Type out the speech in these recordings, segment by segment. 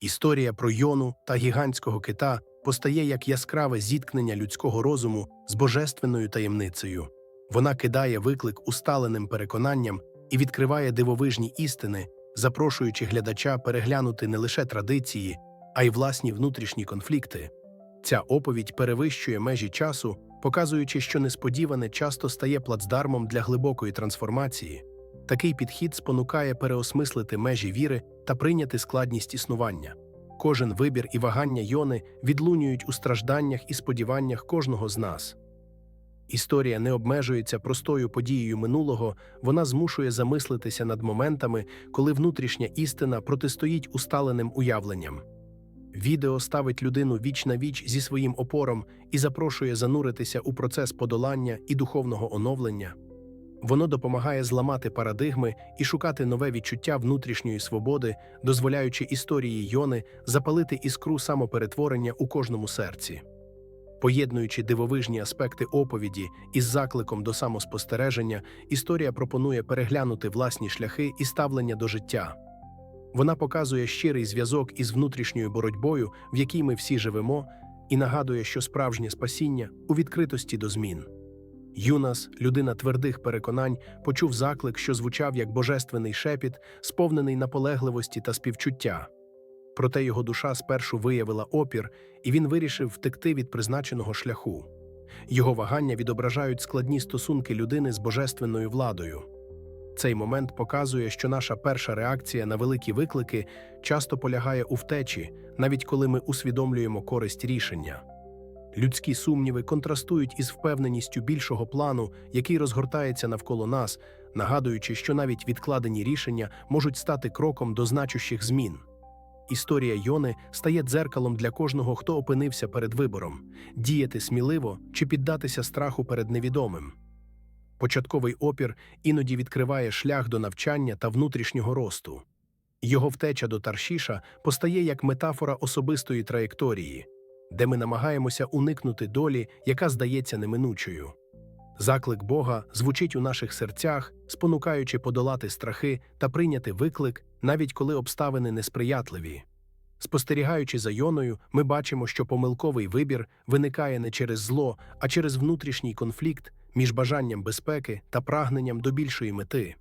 Історія про Йону та гігантського кита постає як яскраве зіткнення людського розуму з божественною таємницею. Вона кидає виклик усталеним переконанням і відкриває дивовижні істини, запрошуючи глядача переглянути не лише традиції, а й власні внутрішні конфлікти. Ця оповідь перевищує межі часу, показуючи, що несподіване часто стає плацдармом для глибокої трансформації. Такий підхід спонукає переосмислити межі віри та прийняти складність існування. Кожен вибір і вагання Йони відлунюють у стражданнях і сподіваннях кожного з нас. Історія не обмежується простою подією минулого, вона змушує замислитися над моментами, коли внутрішня істина протистоїть усталеним уявленням. Відео ставить людину віч на віч зі своїм опором і запрошує зануритися у процес подолання і духовного оновлення. Воно допомагає зламати парадигми і шукати нове відчуття внутрішньої свободи, дозволяючи історії Йони запалити іскру самоперетворення у кожному серці. Поєднуючи дивовижні аспекти оповіді із закликом до самоспостереження, історія пропонує переглянути власні шляхи і ставлення до життя. Вона показує щирий зв'язок із внутрішньою боротьбою, в якій ми всі живемо, і нагадує, що справжнє спасіння у відкритості до змін. Юнас, людина твердих переконань, почув заклик, що звучав як божественний шепіт, сповнений наполегливості та співчуття. Проте його душа спершу виявила опір, і він вирішив втекти від призначеного шляху. Його вагання відображають складні стосунки людини з божественною владою. Цей момент показує, що наша перша реакція на великі виклики часто полягає у втечі, навіть коли ми усвідомлюємо користь рішення. Людські сумніви контрастують із впевненістю більшого плану, який розгортається навколо нас, нагадуючи, що навіть відкладені рішення можуть стати кроком до значущих змін. Історія Йони стає дзеркалом для кожного, хто опинився перед вибором діяти сміливо чи піддатися страху перед невідомим. Початковий опір іноді відкриває шлях до навчання та внутрішнього росту. Його втеча до Таршіша постає як метафора особистої траєкторії, де ми намагаємося уникнути долі, яка здається неминучою. Заклик Бога звучить у наших серцях, спонукаючи подолати страхи та прийняти виклик, навіть коли обставини несприятливі. Спостерігаючи за Йоною, ми бачимо, що помилковий вибір виникає не через зло, а через внутрішній конфлікт між бажанням безпеки та прагненням до більшої мети.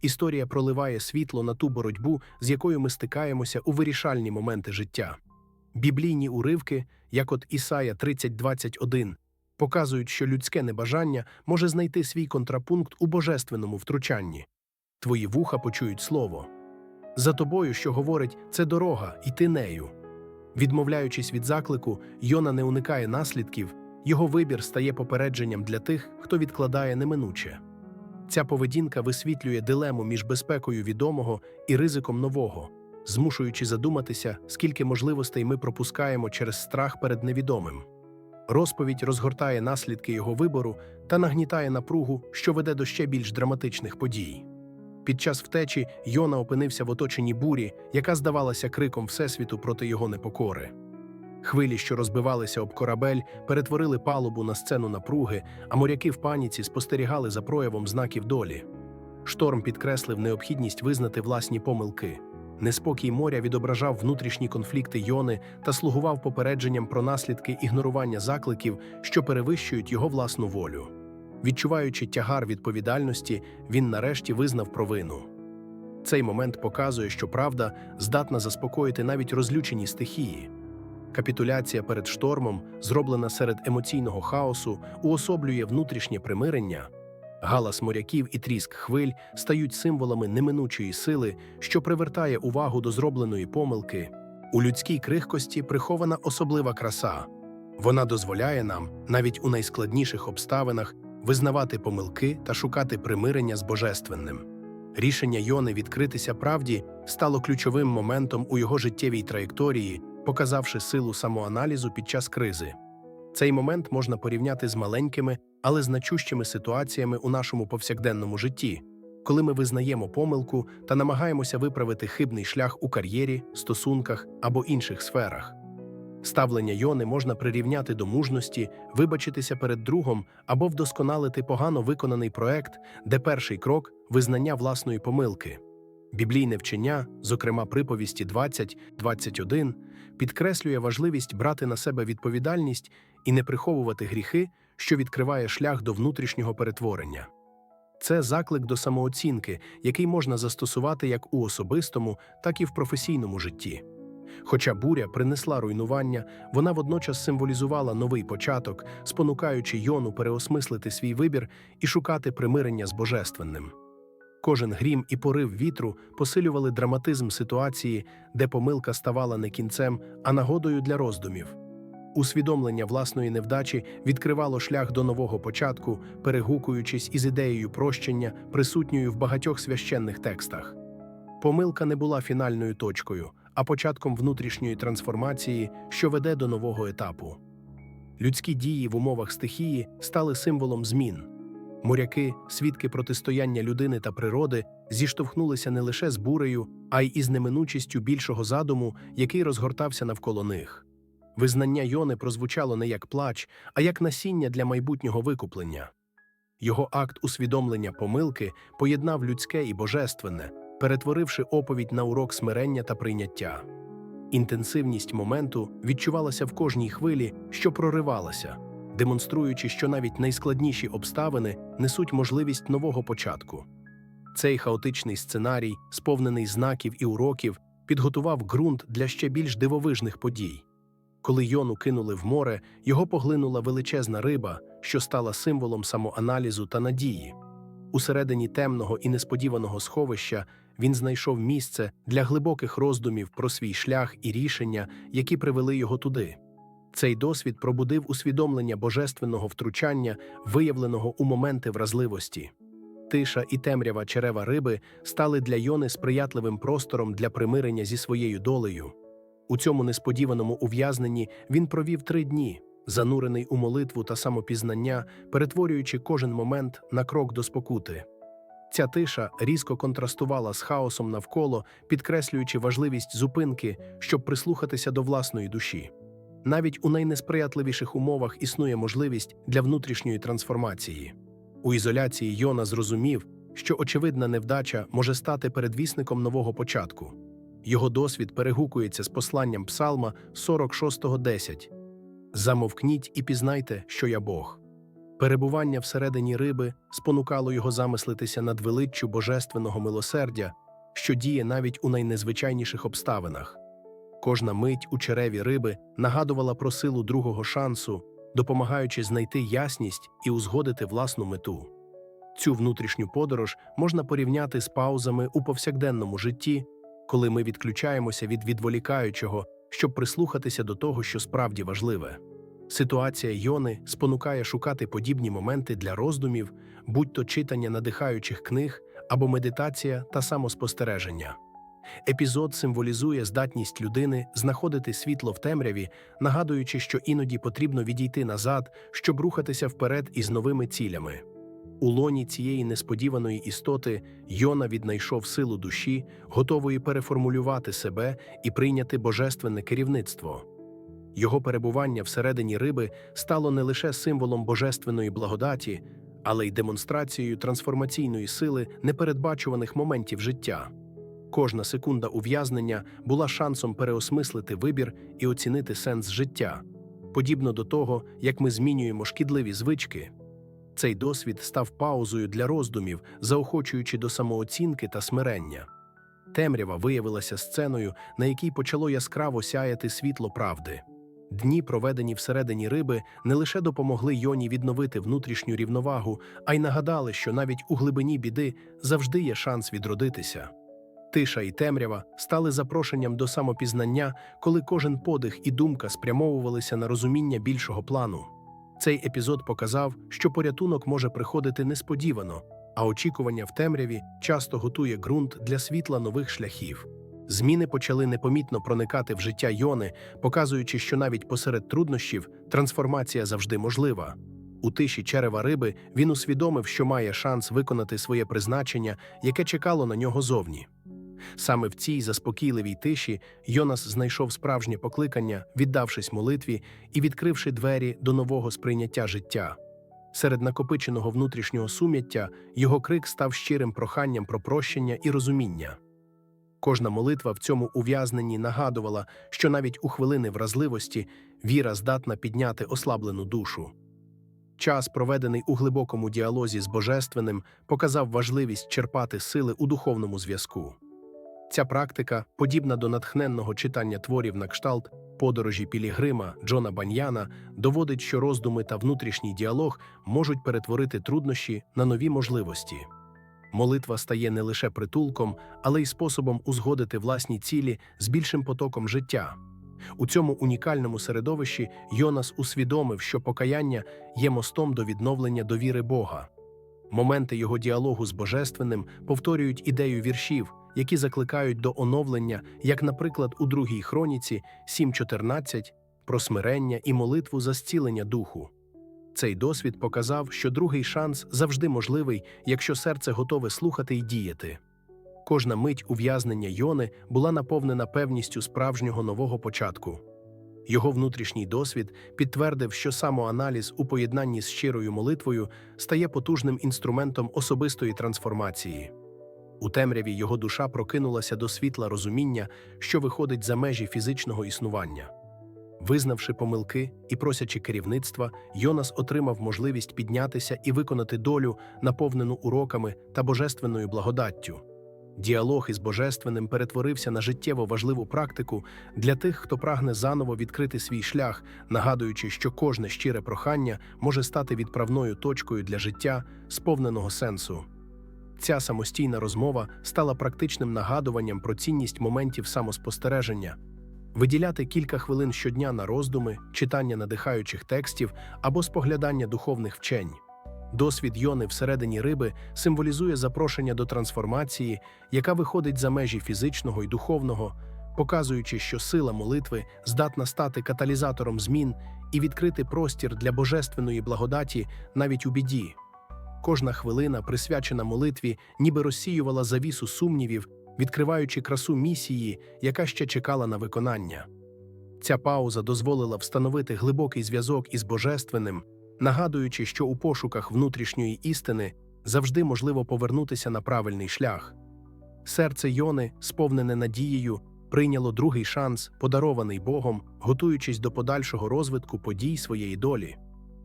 Історія проливає світло на ту боротьбу, з якою ми стикаємося у вирішальні моменти життя. Біблійні уривки, як от Ісая 30.21, показують, що людське небажання може знайти свій контрапункт у божественному втручанні. Твої вуха почують слово. За тобою, що говорить, це дорога, і ти нею. Відмовляючись від заклику, Йона не уникає наслідків, його вибір стає попередженням для тих, хто відкладає неминуче. Ця поведінка висвітлює дилему між безпекою відомого і ризиком нового, змушуючи задуматися, скільки можливостей ми пропускаємо через страх перед невідомим. Розповідь розгортає наслідки його вибору та нагнітає напругу, що веде до ще більш драматичних подій. Під час втечі Йона опинився в оточенні бурі, яка здавалася криком Всесвіту проти його непокори. Хвилі, що розбивалися об корабель, перетворили палубу на сцену напруги, а моряки в паніці спостерігали за проявом знаків долі. Шторм підкреслив необхідність визнати власні помилки. Неспокій моря відображав внутрішні конфлікти Йони та слугував попередженням про наслідки ігнорування закликів, що перевищують його власну волю. Відчуваючи тягар відповідальності, він нарешті визнав провину. Цей момент показує, що правда здатна заспокоїти навіть розлючені стихії. Капітуляція перед штормом, зроблена серед емоційного хаосу, уособлює внутрішнє примирення. Галас моряків і тріск хвиль стають символами неминучої сили, що привертає увагу до зробленої помилки. У людській крихкості прихована особлива краса. Вона дозволяє нам, навіть у найскладніших обставинах, визнавати помилки та шукати примирення з божественним. Рішення Йони відкритися правді стало ключовим моментом у його життєвій траєкторії, показавши силу самоаналізу під час кризи. Цей момент можна порівняти з маленькими, але значущими ситуаціями у нашому повсякденному житті, коли ми визнаємо помилку та намагаємося виправити хибний шлях у кар'єрі, стосунках або інших сферах. Ставлення Йони можна прирівняти до мужності, вибачитися перед другом або вдосконалити погано виконаний проект, де перший крок визнання власної помилки. Біблійне вчення, зокрема приповісті 20-21, підкреслює важливість брати на себе відповідальність і не приховувати гріхи, що відкриває шлях до внутрішнього перетворення. Це заклик до самооцінки, який можна застосувати як у особистому, так і в професійному житті. Хоча буря принесла руйнування, вона водночас символізувала новий початок, спонукаючи Йону переосмислити свій вибір і шукати примирення з божественним. Кожен грім і порив вітру посилювали драматизм ситуації, де помилка ставала не кінцем, а нагодою для роздумів. Усвідомлення власної невдачі відкривало шлях до нового початку, перегукуючись із ідеєю прощення, присутньою в багатьох священних текстах. Помилка не була фінальною точкою, а початком внутрішньої трансформації, що веде до нового етапу. Людські дії в умовах стихії стали символом змін. Моряки, свідки протистояння людини та природи, зіштовхнулися не лише з бурею, а й із неминучістю більшого задуму, який розгортався навколо них. Визнання Йони прозвучало не як плач, а як насіння для майбутнього викуплення. Його акт усвідомлення помилки поєднав людське і божественне, перетворивши оповідь на урок смирення та прийняття. Інтенсивність моменту відчувалася в кожній хвилі, що проривалася, демонструючи, що навіть найскладніші обставини несуть можливість нового початку. Цей хаотичний сценарій, сповнений знаків і уроків, підготував ґрунт для ще більш дивовижних подій. Коли Йону кинули в море, його поглинула величезна риба, що стала символом самоаналізу та надії. Усередині темного і несподіваного сховища він знайшов місце для глибоких роздумів про свій шлях і рішення, які привели його туди. Цей досвід пробудив усвідомлення божественного втручання, виявленого у моменти вразливості. Тиша і темрява черева риби стали для Йони сприятливим простором для примирення зі своєю долею. У цьому несподіваному ув'язненні він провів три дні, занурений у молитву та самопізнання, перетворюючи кожен момент на крок до спокути. Ця тиша різко контрастувала з хаосом навколо, підкреслюючи важливість зупинки, щоб прислухатися до власної душі. Навіть у найнесприятливіших умовах існує можливість для внутрішньої трансформації. У ізоляції Йона зрозумів, що очевидна невдача може стати передвісником нового початку. Його досвід перегукується з посланням Псалма 46.10 Замовкніть і пізнайте, що я Бог. Перебування всередині риби спонукало його замислитися над величчю божественного милосердя, що діє навіть у найнезвичайніших обставинах. Кожна мить у череві риби нагадувала про силу другого шансу, допомагаючи знайти ясність і узгодити власну мету. Цю внутрішню подорож можна порівняти з паузами у повсякденному житті, коли ми відключаємося від відволікаючого, щоб прислухатися до того, що справді важливе. Ситуація Йони спонукає шукати подібні моменти для роздумів, будь то читання надихаючих книг або медитація та самоспостереження. Епізод символізує здатність людини знаходити світло в темряві, нагадуючи, що іноді потрібно відійти назад, щоб рухатися вперед із новими цілями. У лоні цієї несподіваної істоти Йона віднайшов силу душі, готової переформулювати себе і прийняти божественне керівництво. Його перебування всередині риби стало не лише символом божественної благодаті, але й демонстрацією трансформаційної сили непередбачуваних моментів життя. Кожна секунда ув'язнення була шансом переосмислити вибір і оцінити сенс життя, подібно до того, як ми змінюємо шкідливі звички. Цей досвід став паузою для роздумів, заохочуючи до самооцінки та смирення. Темрява виявилася сценою, на якій почало яскраво сяяти світло правди. Дні, проведені всередині риби, не лише допомогли Йоні відновити внутрішню рівновагу, а й нагадали, що навіть у глибині біди завжди є шанс відродитися. Тиша і темрява стали запрошенням до самопізнання, коли кожен подих і думка спрямовувалися на розуміння більшого плану. Цей епізод показав, що порятунок може приходити несподівано, а очікування в темряві часто готує ґрунт для світла нових шляхів. Зміни почали непомітно проникати в життя Йони, показуючи, що навіть посеред труднощів трансформація завжди можлива. У тиші черева риби він усвідомив, що має шанс виконати своє призначення, яке чекало на нього зовні. Саме в цій заспокійливій тиші Йонас знайшов справжнє покликання, віддавшись молитві і відкривши двері до нового сприйняття життя. Серед накопиченого внутрішнього сум'яття його крик став щирим проханням про прощення і розуміння. Кожна молитва в цьому ув'язненні нагадувала, що навіть у хвилини вразливості віра здатна підняти ослаблену душу. Час, проведений у глибокому діалозі з Божественним, показав важливість черпати сили у духовному зв'язку. Ця практика, подібна до натхненного читання творів на кшталт подорожі Пілігрима Джона Баньяна, доводить, що роздуми та внутрішній діалог можуть перетворити труднощі на нові можливості. Молитва стає не лише притулком, але й способом узгодити власні цілі з більшим потоком життя. У цьому унікальному середовищі Йонас усвідомив, що покаяння є мостом до відновлення довіри Бога. Моменти його діалогу з Божественним повторюють ідею віршів, які закликають до оновлення, як, наприклад, у другій хроніці 7.14 про смирення і молитву за зцілення духу. Цей досвід показав, що другий шанс завжди можливий, якщо серце готове слухати й діяти. Кожна мить ув'язнення Йони була наповнена певністю справжнього нового початку. Його внутрішній досвід підтвердив, що самоаналіз у поєднанні з щирою молитвою стає потужним інструментом особистої трансформації. У темряві його душа прокинулася до світла розуміння, що виходить за межі фізичного існування. Визнавши помилки і просячи керівництва, Йонас отримав можливість піднятися і виконати долю, наповнену уроками та божественною благодаттю. Діалог із Божественним перетворився на життєво важливу практику для тих, хто прагне заново відкрити свій шлях, нагадуючи, що кожне щире прохання може стати відправною точкою для життя, сповненого сенсу. Ця самостійна розмова стала практичним нагадуванням про цінність моментів самоспостереження. Виділяти кілька хвилин щодня на роздуми, читання надихаючих текстів або споглядання духовних вчень. Досвід Йони всередині риби символізує запрошення до трансформації, яка виходить за межі фізичного і духовного, показуючи, що сила молитви здатна стати каталізатором змін і відкрити простір для божественної благодаті навіть у біді. Кожна хвилина, присвячена молитві, ніби розсіювала завісу сумнівів, відкриваючи красу місії, яка ще чекала на виконання. Ця пауза дозволила встановити глибокий зв'язок із Божественним, нагадуючи, що у пошуках внутрішньої істини завжди можливо повернутися на правильний шлях. Серце Йони, сповнене надією, прийняло другий шанс, подарований Богом, готуючись до подальшого розвитку подій своєї долі.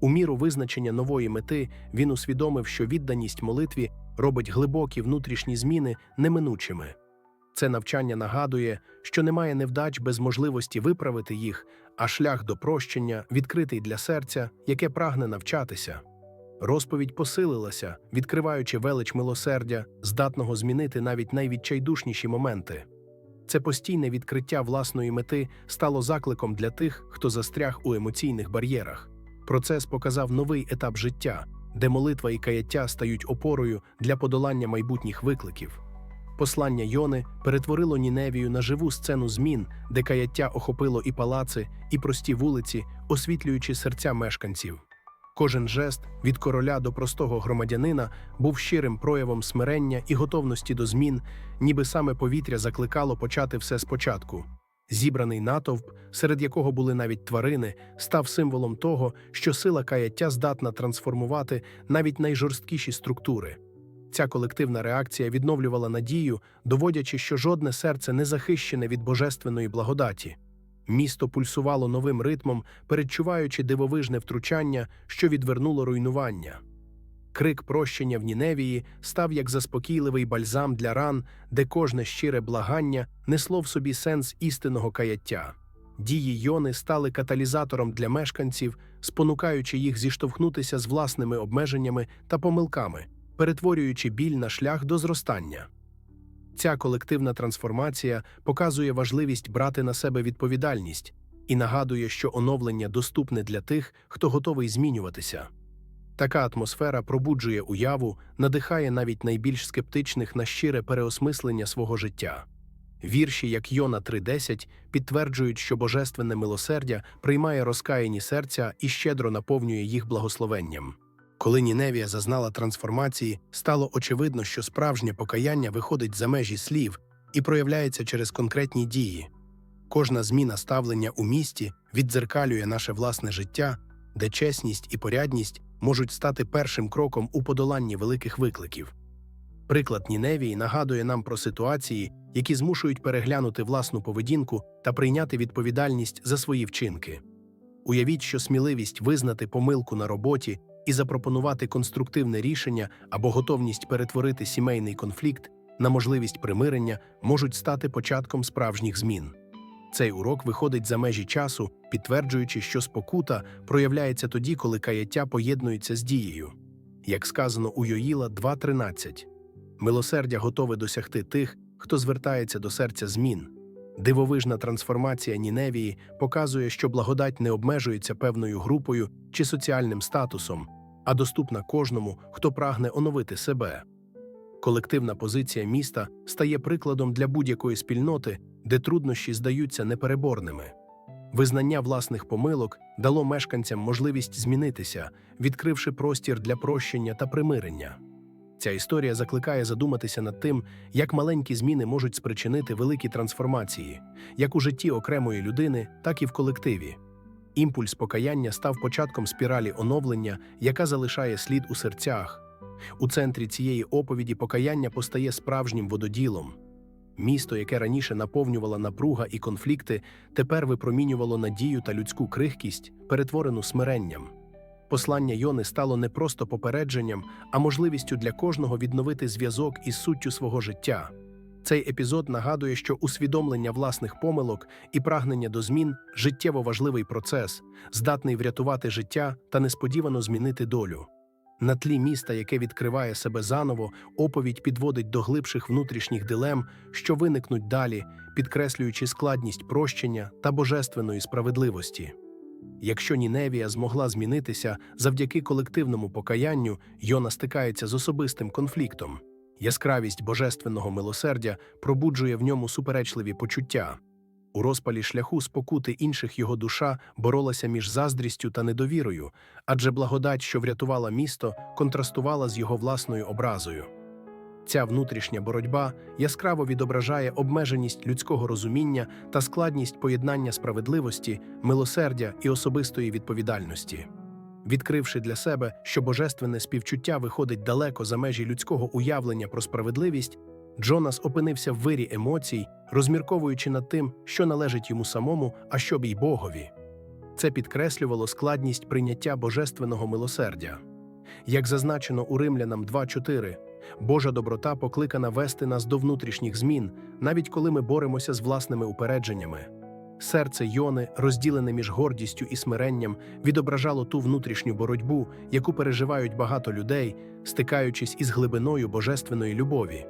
У міру визначення нової мети він усвідомив, що відданість молитві робить глибокі внутрішні зміни неминучими. Це навчання нагадує, що немає невдач без можливості виправити їх, а шлях до прощення відкритий для серця, яке прагне навчатися. Розповідь посилилася, відкриваючи велич милосердя, здатного змінити навіть найвідчайдушніші моменти. Це постійне відкриття власної мети стало закликом для тих, хто застряг у емоційних бар'єрах. Процес показав новий етап життя, де молитва і каяття стають опорою для подолання майбутніх викликів. Послання Йони перетворило Ніневію на живу сцену змін, де каяття охопило і палаци, і прості вулиці, освітлюючи серця мешканців. Кожен жест від короля до простого громадянина був щирим проявом смирення і готовності до змін, ніби саме повітря закликало почати все спочатку. Зібраний натовп, серед якого були навіть тварини, став символом того, що сила каяття здатна трансформувати навіть найжорсткіші структури. Ця колективна реакція відновлювала надію, доводячи, що жодне серце не захищене від божественної благодаті. Місто пульсувало новим ритмом, передчуваючи дивовижне втручання, що відвернуло руйнування. Крик прощення в Ніневії став як заспокійливий бальзам для ран, де кожне щире благання несло в собі сенс істинного каяття. Дії Йони стали каталізатором для мешканців, спонукаючи їх зіштовхнутися з власними обмеженнями та помилками, перетворюючи біль на шлях до зростання. Ця колективна трансформація показує важливість брати на себе відповідальність і нагадує, що оновлення доступне для тих, хто готовий змінюватися. Така атмосфера пробуджує уяву, надихає навіть найбільш скептичних на щире переосмислення свого життя. Вірші, як Йона 3.10, підтверджують, що божественне милосердя приймає розкаяні серця і щедро наповнює їх благословенням. Коли Ніневія зазнала трансформації, стало очевидно, що справжнє покаяння виходить за межі слів і проявляється через конкретні дії. Кожна зміна ставлення у місті віддзеркалює наше власне життя, де чесність і порядність можуть стати першим кроком у подоланні великих викликів. Приклад Ніневії нагадує нам про ситуації, які змушують переглянути власну поведінку та прийняти відповідальність за свої вчинки. Уявіть, що сміливість визнати помилку на роботі і запропонувати конструктивне рішення або готовність перетворити сімейний конфлікт на можливість примирення можуть стати початком справжніх змін. Цей урок виходить за межі часу, підтверджуючи, що спокута проявляється тоді, коли каяття поєднується з дією. Як сказано у Йоїла 2.13, милосердя готове досягти тих, хто звертається до серця змін. Дивовижна трансформація Ніневії показує, що благодать не обмежується певною групою чи соціальним статусом, а доступна кожному, хто прагне оновити себе. Колективна позиція міста стає прикладом для будь-якої спільноти, де труднощі здаються непереборними. Визнання власних помилок дало мешканцям можливість змінитися, відкривши простір для прощення та примирення. Ця історія закликає задуматися над тим, як маленькі зміни можуть спричинити великі трансформації, як у житті окремої людини, так і в колективі. Імпульс покаяння став початком спіралі оновлення, яка залишає слід у серцях. У центрі цієї оповіді покаяння постає справжнім вододілом. Місто, яке раніше наповнювала напруга і конфлікти, тепер випромінювало надію та людську крихкість, перетворену смиренням. Послання Йони стало не просто попередженням, а можливістю для кожного відновити зв'язок із суттю свого життя. Цей епізод нагадує, що усвідомлення власних помилок і прагнення до змін життєво важливий процес, здатний врятувати життя та несподівано змінити долю. На тлі міста, яке відкриває себе заново, оповідь підводить до глибших внутрішніх дилем, що виникнуть далі, підкреслюючи складність прощення та божественної справедливості. Якщо Ніневія змогла змінитися завдяки колективному покаянню, Йона стикається з особистим конфліктом. Яскравість божественного милосердя пробуджує в ньому суперечливі почуття. У розпалі шляху спокути інших його душа боролася між заздрістю та недовірою, адже благодать, що врятувала місто, контрастувала з його власною образою. Ця внутрішня боротьба яскраво відображає обмеженість людського розуміння та складність поєднання справедливості, милосердя і особистої відповідальності. Відкривши для себе, що божественне співчуття виходить далеко за межі людського уявлення про справедливість, Джонас опинився в вирі емоцій, розмірковуючи над тим, що належить йому самому, а що б й Богові. Це підкреслювало складність прийняття божественного милосердя. Як зазначено у Римлянам 2.4, Божа доброта покликана вести нас до внутрішніх змін, навіть коли ми боремося з власними упередженнями. Серце Йони, розділене між гордістю і смиренням, відображало ту внутрішню боротьбу, яку переживають багато людей, стикаючись із глибиною божественної любові.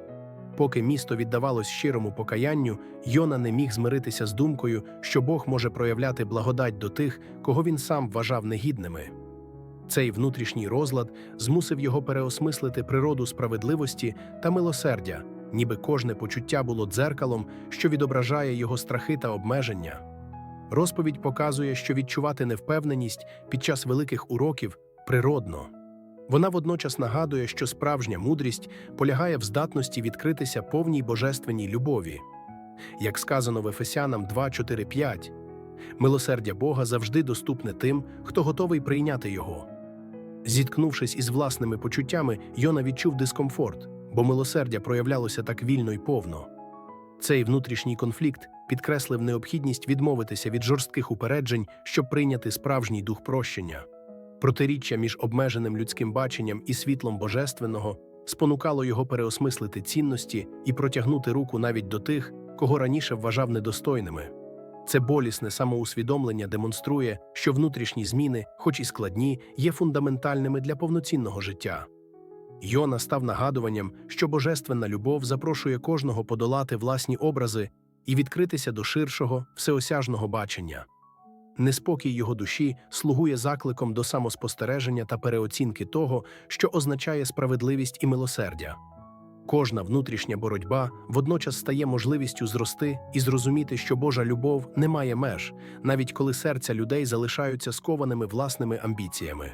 Поки місто віддавалось щирому покаянню, Йона не міг змиритися з думкою, що Бог може проявляти благодать до тих, кого він сам вважав негідними. Цей внутрішній розлад змусив його переосмислити природу справедливості та милосердя, ніби кожне почуття було дзеркалом, що відображає його страхи та обмеження. Розповідь показує, що відчувати невпевненість під час великих уроків природно. Вона водночас нагадує, що справжня мудрість полягає в здатності відкритися повній божественній любові. Як сказано в Ефесянам 2.4.5, милосердя Бога завжди доступне тим, хто готовий прийняти його. Зіткнувшись із власними почуттями, Йона відчув дискомфорт, бо милосердя проявлялося так вільно й повно. Цей внутрішній конфлікт підкреслив необхідність відмовитися від жорстких упереджень, щоб прийняти справжній дух прощення. Протиріччя між обмеженим людським баченням і світлом божественного спонукало його переосмислити цінності і протягнути руку навіть до тих, кого раніше вважав недостойними. Це болісне самоусвідомлення демонструє, що внутрішні зміни, хоч і складні, є фундаментальними для повноцінного життя. Йона став нагадуванням, що божественна любов запрошує кожного подолати власні образи і відкритися до ширшого, всеосяжного бачення. Неспокій його душі слугує закликом до самоспостереження та переоцінки того, що означає справедливість і милосердя. Кожна внутрішня боротьба водночас стає можливістю зрости і зрозуміти, що Божа любов не має меж, навіть коли серця людей залишаються скованими власними амбіціями.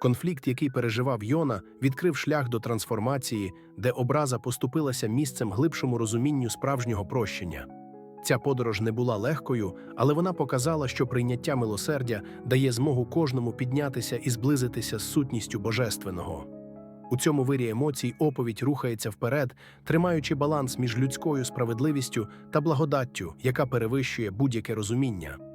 Конфлікт, який переживав Йона, відкрив шлях до трансформації, де образа поступилася місцем глибшому розумінню справжнього прощення. Ця подорож не була легкою, але вона показала, що прийняття милосердя дає змогу кожному піднятися і зблизитися з сутністю божественного. У цьому вирі емоцій оповідь рухається вперед, тримаючи баланс між людською справедливістю та благодаттю, яка перевищує будь-яке розуміння.